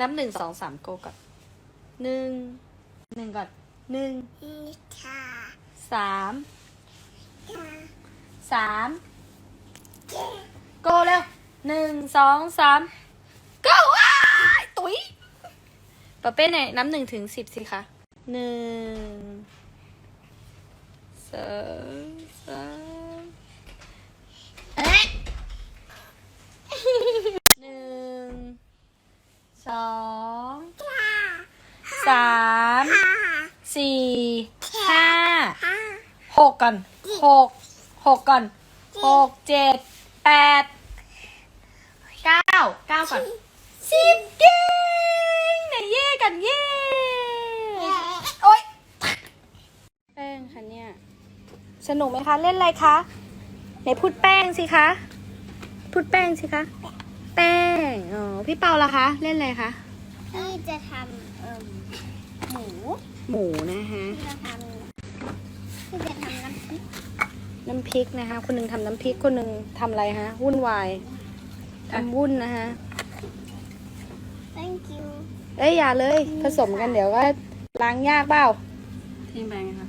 นับหนึ่งสองสามโกก่อนหนึ่งหนึ่งก่อนหนึ่งนิทาสามตาสามเจ๊โกเร็วหนึ่งสองสามโก้ว้ายตุ๋ยปะเป้ไหนนับหนึ่งถึงสิบสิคะหนึ่งสองสามเอ๊ะหนึ่งส องตาสามตาสี่ห้าห้าหกก่อนหกหกก่อนหกเจ็ดแปดเก้าเก้าก่อนสิบเก่งไหนเย่กันเย่โอ๊ยแป้งคะเนี่ยสนุกไหมคะ เล่นอะไรคะไหนพูดแป้งสิคะ พูดแป้งสิคะ แป้งอ๋อพี่เปาล่ะคะ เล่นอะไรคะ ที่จะทำเอ่มหมูหมูนะคะที่จะทำที่จะทำน้ำพริกน้ำพริกนะคะ คนหนึ่งทำน้ำพริกคนหนึ่งทำอะไรฮะวุ่นวายทำวุ่นนะคะ thank you เอ้ยอย่าเลยผสมกันเดี๋ยวก็ล้างยากเปล่า ทิ้งไปไงคะ